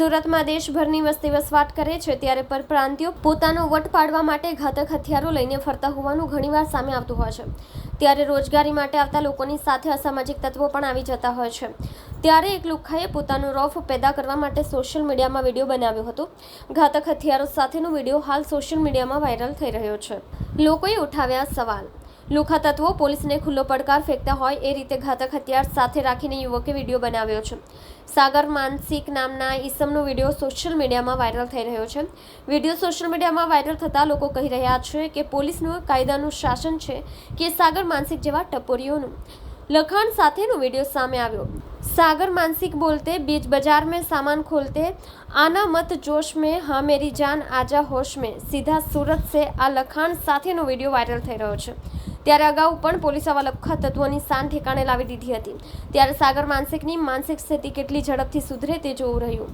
સુરતમાં દેશભરની વસ્તી વસવાટ કરે છે ત્યારે પરપ્રાંતિયો પોતાનો વટ પાડવા માટે ઘાતક હથિયારો લઈને ફરતા હોવાનું ઘણીવાર સામે આવતું હોય છે. ત્યારે રોજગારી માટે આવતા લોકોની સાથે અસામાજિક તત્વો પણ આવી જતા હોય છે. ત્યારે એક લુખ્ખાએ પોતાનો રોફ પેદા કરવા માટે સોશિયલ મીડિયામાં વીડિયો બનાવ્યો હતો. ઘાતક હથિયારો સાથેનો વીડિયો હાલ સોશિયલ મીડિયામાં વાયરલ થઈ રહ્યો છે. લોકોએ ઉઠાવ્યા સવાલ લુખા તત્વો પોલીસને ખુલ્લો પડકાર ફેંકતા હોય એ રીતે ઘાતક હથિયાર સાથે રાખીને યુવકે વિડીયો બનાવ્યો છે સાગર માનસિક નામના ઈસમનો વિડીયો સોશિયલ મીડિયામાં વાયરલ થઈ રહ્યો છે વિડીયો સોશિયલ મીડિયામાં વાયરલ થતાં લોકો કહી રહ્યા છે કે પોલીસનું કાયદાનું શાસન છે કે સાગર માનસિક જેવા ટપોરીઓનું લખાણ સાથેનો વિડીયો સામે આવ્યો सागर मानसिक बोलते बीच बाजार में सामान खोलते आना मत जोश में हाँ मेरी जान आजा होश में સીધા સુરત સે આ લખાણ સાથેનો વિડીયો વાયરલ થઈ રહ્યો છે ત્યારે અગાઉ પણ પોલીસ આવા લખા તત્વોની શાન ઠેકાણે લાવી દીધી હતી. ત્યારે સાગર માનસિકની માનસિક સ્થિતિ કેટલી ઝડપથી સુધરે તે જોવું રહ્યું.